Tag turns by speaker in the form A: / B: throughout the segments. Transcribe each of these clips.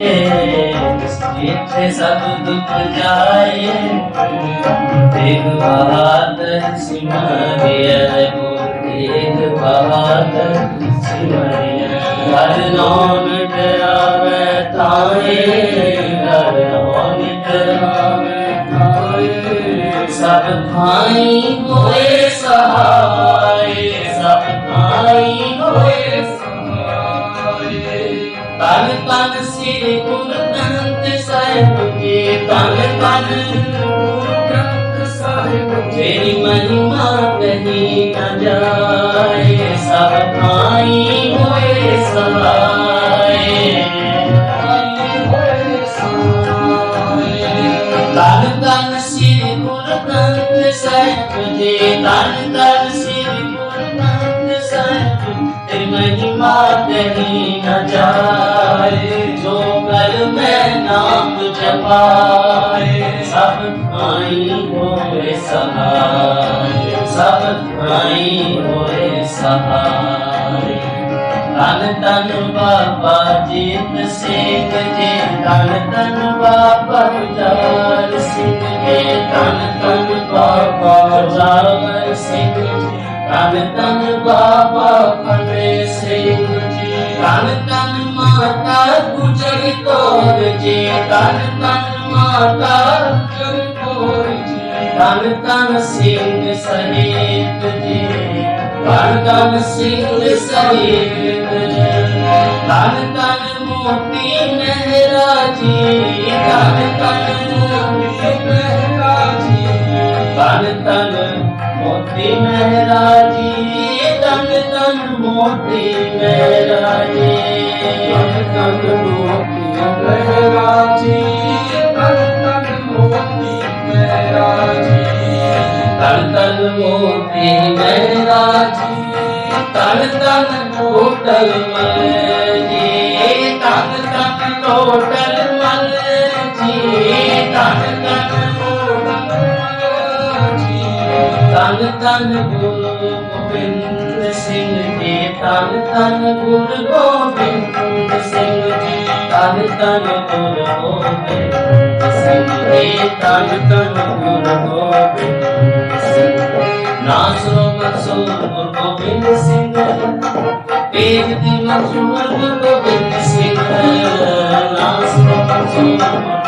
A: ਇੱਥੇ ਸਭ ਦੁੱਖ ਜਾਏ ਤੇਗ ਬਹਾਦਰ ਸਿਮਰਿਆ ਤੇਗ ਬਹਾਦਰ ਸਿਮਰਿਆ ਹਰ ਨਾਮ ਡਰਾਵੇ ਤਾਏ ਹਰ ਨਾਮ ਡਰਾਵੇ ਤਾਏ ਸਭ ਭਾਈ ਹੋਏ ਸਹਾਈ ਸਭ ਭਾਈ ਹੋਏ ਤਨ ਤਨ ਸਿਰ ਗੁਰ ਗ੍ਰੰਥ ਸਾਹਿਬ ਜੀ ਤਨ ਤਨ ਗੁਰ ਗ੍ਰੰਥ ਸਾਹਿਬ ਤੇਰੀ ਮਹਿਮਾ ਕਹੀ ਨ ਜਾਏ, ਸਭ ਭਾਈ ਹੋਏ ਸਹਾਈ ਤਨ ਤਨ ਸਿਰ ਗੁਰ ਗ੍ਰੰਥ ਸਾਹਿਬ ਜੀ ਤਨ ਤਨ ਸ਼੍ਰੀ ਤੇਰੀ ਮਹਿਮਾ ਕਹੀ ਨ ਜਾਏ ਜੋ ਕਰ ਮੈਂ ਨਾਮ ਜਪਾਏ ਸਭ ਭਾਈ ਹੋਏ ਸਹਾਈ ਸਭ ਭਾਈ ਹੋਏ ਸਹਾਈ ਤਨ ਤਨ ਬਾਬਾ ਜੀਤ ਸਿੰਘ ਜੀ ਤਨ ਤਨ ਬਾਬਾ ਜਾਲ ਸਿੰਘ ਜੀ ਤਨ ਤਨ ਬਾਬਾ ਜਾਲ ਸਿੰਘ ਜੀ ਤਨ ਮਾਤਾ ਗੁਜਰ ਕੌਰ ਜੀ ਤਨ ਤਨ ਮਾਤਾ ਗੁਜਰ ਕੌਰ ਜੀ ਤਨ ਤਨ ਸਿੰਘ ਸਹੀਤ ਜੀ ਤਨ ਤਨ ਸਿੰਘ ਸਹੀਤ ਜੀ ਤਨ ਤਨ ਮੋਤੀ ਮਹਿਰਾ ਜੀ ਤਨ ਤਨ ਮੋਤੀ ਮਹਿਰਾ ਜੀ ਤਨ ਤਨ ਮੋਤੀ ਮਹਿਰਾ ਜੀ ਤਨ ਤਨ ਮੋਤੀ ਮਹਿਰਾ ਜੀ ਤਨ ਤਨ ਮੋਤੀ ਮਹਿਰਾ ਜੀ ਤਨ ਤਨ ਮੋਤੀ ਮਹਿਰਾ ਜੀ ਤਨ ਤਨ ਮੋਤੀ ਮਹਿਰਾ ਜੀ ਤਨ ਤਨ ਟੋਟਲ ਮਲ ਜੀ ਤਨ ਤਨ ਟੋਟਲ ਮਲ ਜੀ ਤਨ ਤਨ ਤਨ ਤਨ ਗੁਰੂ ਗੋਬਿੰਦ ਸਿੰਘ ਜੀ ਤਨ ਤਨ ਗੁਰੂ ਗੋਬਿੰਦ ਸਿੰਘ ਜੀ ਤਨ ਤਨ ਗੁਰੂ ਗੋਬਿੰਦ ਸਿੰਘ ਜੀ ਤਨ ਤਨ ਗੁਰੂ ਗੋਬਿੰਦ ਸਿੰਘ ਨਾਸਰੋ ਮਸੂਰ ਗੁਰੂ ਗੋਬਿੰਦ ਸਿੰਘ ਤੇਗ ਦੀ ਮਸ਼ਹੂਰ ਗੁਰੂ ਗੋਬਿੰਦ ਸਿੰਘ ਨਾਸਰੋ ਮਸੂਰ ਗੁਰੂ ਗੋਬਿੰਦ ਸਿੰਘ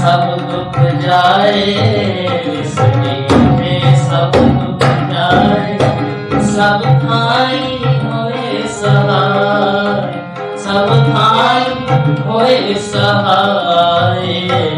A: ਸਭ ਦੁੱਖ ਜਾਏ ਇਸ ਮਿੱਠੇ ਸਭ ਦੁੱਖ ਜਾਏ ਸਭ ਥਾਈ ਹੋਏ ਸਹਾਈ ਸਭ ਥਾਈ ਹੋਏ ਸਹਾਈ